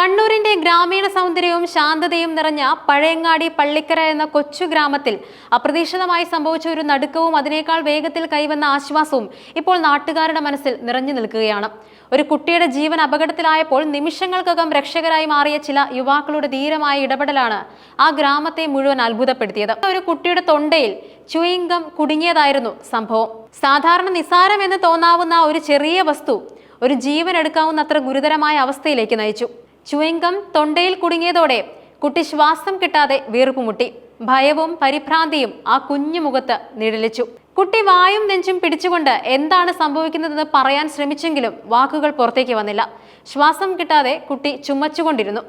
കണ്ണൂരിന്റെ ഗ്രാമീണ സൗന്ദര്യവും ശാന്തതയും നിറഞ്ഞ പഴയങ്ങാടി പള്ളിക്കര എന്ന കൊച്ചു ഗ്രാമത്തിൽ അപ്രതീക്ഷിതമായി സംഭവിച്ച ഒരു നടുക്കവും അതിനേക്കാൾ വേഗത്തിൽ കൈവന്ന ആശ്വാസവും ഇപ്പോൾ നാട്ടുകാരുടെ മനസ്സിൽ നിറഞ്ഞു നിൽക്കുകയാണ്. ഒരു കുട്ടിയുടെ ജീവൻ അപകടത്തിലായപ്പോൾ നിമിഷങ്ങൾക്കകം രക്ഷകരായി മാറിയ ചില യുവാക്കളുടെ ധീരമായ ഇടപെടലാണ് ആ ഗ്രാമത്തെ മുഴുവൻ അത്ഭുതപ്പെടുത്തിയത്. ഒരു കുട്ടിയുടെ തൊണ്ടയിൽ ചുയിങ്കം കുടുങ്ങിയതായിരുന്നു സംഭവം. സാധാരണ നിസാരമെന്ന് തോന്നാവുന്ന ഒരു ചെറിയ വസ്തു ഒരു ജീവൻ എടുക്കാവുന്നത്ര ഗുരുതരമായ അവസ്ഥയിലേക്ക് നയിച്ചു. ചുവങ്കം തൊണ്ടയിൽ കുടുങ്ങിയതോടെ കുട്ടി ശ്വാസം കിട്ടാതെ വീർപ്പുമുട്ടി ഭയവും പരിഭ്രാന്തിയും ആ കുഞ്ഞു മുഖത്ത് നിഴലിച്ചു. കുട്ടി വായും നെഞ്ചും പിടിച്ചുകൊണ്ട് എന്താണ് സംഭവിക്കുന്നതെന്ന് പറയാൻ ശ്രമിച്ചെങ്കിലും വാക്കുകൾ പുറത്തേക്ക് വന്നില്ല. ശ്വാസം കിട്ടാതെ കുട്ടി ചുമച്ചുകൊണ്ടിരുന്നു.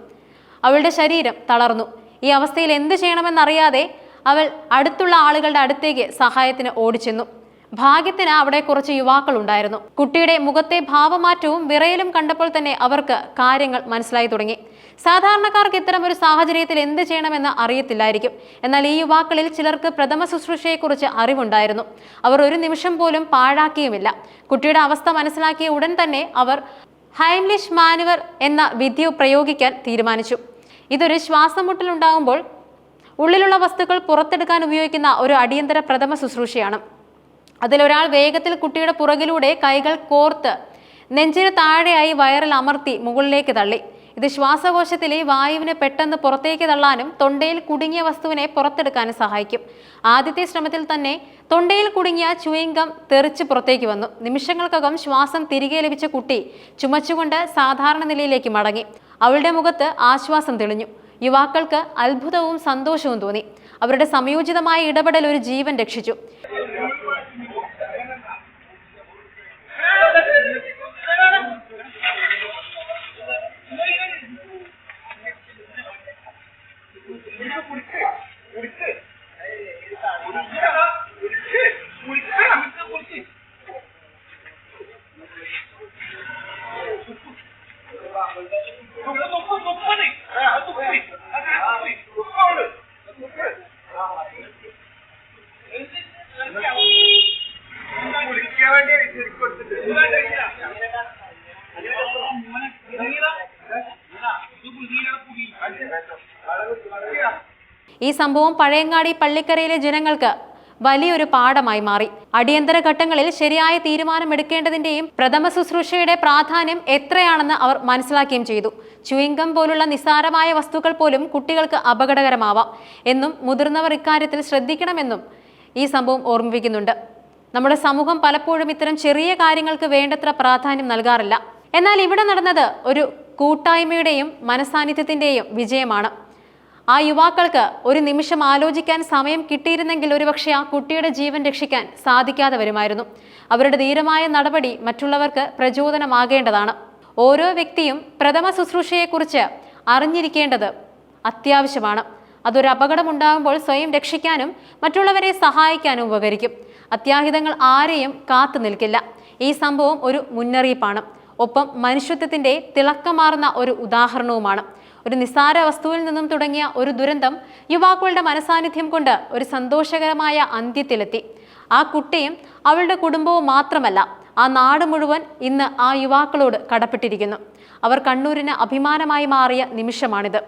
അവളുടെ ശരീരം തളർന്നു. ഈ അവസ്ഥയിൽ എന്ത് ചെയ്യണമെന്നറിയാതെ അവൾ അടുത്തുള്ള ആളുകളുടെ അടുത്തേക്ക് സഹായത്തിന് ഓടിച്ചെന്നു. ഭാഗ്യത്തിന് അവിടെ കുറച്ച് യുവാക്കൾ ഉണ്ടായിരുന്നു കുട്ടിയുടെ മുഖത്തെ ഭാവമാറ്റവും വിറയലും കണ്ടപ്പോൾ തന്നെ അവർക്ക് കാര്യങ്ങൾ മനസ്സിലായി തുടങ്ങി. സാധാരണക്കാർക്ക് ഇത്തരം ഒരു സാഹചര്യത്തിൽ എന്ത് ചെയ്യണമെന്ന് അറിയത്തില്ലായിരിക്കും. എന്നാൽ ഈ യുവാക്കളിൽ ചിലർക്ക് പ്രഥമ ശുശ്രൂഷയെക്കുറിച്ച് അറിവുണ്ടായിരുന്നു. അവർ ഒരു നിമിഷം പോലും പാഴാക്കിയുമില്ല. കുട്ടിയുടെ അവസ്ഥ മനസ്സിലാക്കിയ ഉടൻ തന്നെ അവർ ഹൈംലിഷ് മാനുവർ എന്ന വിദ്യ പ്രയോഗിക്കാൻ തീരുമാനിച്ചു. ഇതൊരു ശ്വാസമുട്ടലുണ്ടാകുമ്പോൾ ഉള്ളിലുള്ള വസ്തുക്കൾ പുറത്തെടുക്കാൻ ഉപയോഗിക്കുന്ന ഒരു അടിയന്തര പ്രഥമ ശുശ്രൂഷയാണ്. അതിലൊരാൾ വേഗത്തിൽ കുട്ടിയുടെ പുറകിലൂടെ കൈകൾ കോർത്ത് നെഞ്ചിന് താഴെയായി വയറിൽ അമർത്തി മുകളിലേക്ക് തള്ളി. ഇത് ശ്വാസകോശത്തിലെ വായുവിനെ പെട്ടെന്ന് പുറത്തേക്ക് തള്ളാനും തൊണ്ടയിൽ കുടുങ്ങിയ വസ്തുവിനെ പുറത്തെടുക്കാനും സഹായിക്കും. ആദ്യത്തെ ശ്രമത്തിൽ തന്നെ തൊണ്ടയിൽ കുടുങ്ങിയ ചുയിങ്കം തെറിച്ച് പുറത്തേക്ക് വന്നു. നിമിഷങ്ങൾക്കകം ശ്വാസം തിരികെ ലഭിച്ച കുട്ടി ചുമച്ചുകൊണ്ട് സാധാരണ നിലയിലേക്ക് മടങ്ങി. അവളുടെ മുഖത്ത് ആശ്വാസം തെളിഞ്ഞു. യുവാക്കൾക്ക് അത്ഭുതവും സന്തോഷവും തോന്നി. അവരുടെ സംയോജിതമായ ഇടപെടൽ ഒരു ജീവൻ രക്ഷിച്ചു. ഈ സംഭവം പഴയങ്ങാടി പള്ളിക്കരയിലെ ജനങ്ങൾക്ക് വലിയൊരു പാഠമായി മാറി. അടിയന്തര ഘട്ടങ്ങളിൽ ശരിയായ തീരുമാനമെടുക്കേണ്ടതിന്റെയും പ്രഥമ ശുശ്രൂഷയുടെ പ്രാധാന്യം എത്രയാണെന്ന് അവർ മനസ്സിലാക്കുകയും ചെയ്തു. ചുയിങ്കം പോലുള്ള നിസ്സാരമായ വസ്തുക്കൾ പോലും കുട്ടികൾക്ക് അപകടകരമാവാം. എന്നും മുതിർന്നവർ ഇക്കാര്യത്തിൽ ശ്രദ്ധിക്കണമെന്നും ഈ സംഭവം ഓർമ്മിപ്പിക്കുന്നുണ്ട്. നമ്മുടെ സമൂഹം പലപ്പോഴും ഇത്തരം ചെറിയ കാര്യങ്ങൾക്ക് വേണ്ടത്ര പ്രാധാന്യം നൽകാറില്ല. എന്നാൽ ഇവിടെ നടന്നത് ഒരു കൂട്ടായ്മയുടെയും മനസാന്നിധ്യത്തിന്റെയും വിജയമാണ്. ആ യുവാക്കൾക്ക് ഒരു നിമിഷം ആലോചിക്കാൻ സമയം കിട്ടിയിരുന്നെങ്കിൽ ഒരുപക്ഷെ ആ കുട്ടിയുടെ ജീവൻ രക്ഷിക്കാൻ സാധിക്കാതെ വരുമായിരുന്നു അവരുടെ ധീരമായ നടപടി മറ്റുള്ളവർക്ക് പ്രചോദനമാകേണ്ടതാണ്. ഓരോ വ്യക്തിയും പ്രഥമ ശുശ്രൂഷയെക്കുറിച്ച് അറിഞ്ഞിരിക്കേണ്ടത് അത്യാവശ്യമാണ്. അതൊരു അപകടമുണ്ടാകുമ്പോൾ സ്വയം രക്ഷിക്കാനും മറ്റുള്ളവരെ സഹായിക്കാനും ഉപകരിക്കും. അത്യാഹിതങ്ങൾ ആരെയും കാത്തു നിൽക്കില്ല. ഈ സംഭവം ഒരു മുന്നറിയിപ്പാണ്. ഒപ്പം മനുഷ്യത്വത്തിന്റെ തിളക്കമാർന്ന ഒരു ഉദാഹരണവുമാണ്. ഒരു നിസ്സാര വസ്തുവിൽ നിന്നും തുടങ്ങിയ ഒരു ദുരന്തം യുവാക്കളുടെ മനസാന്നിധ്യം കൊണ്ട് ഒരു സന്തോഷകരമായ അന്ത്യത്തിലെത്തി. ആ കുട്ടിയും അവളുടെ കുടുംബവും മാത്രമല്ല ആ നാട് മുഴുവൻ ഇന്ന് ആ യുവാക്കളോട് കടപ്പെട്ടിരിക്കുന്നു. അവർ കണ്ണൂരിന് അഭിമാനമായി മാറിയ നിമിഷമാണിത്.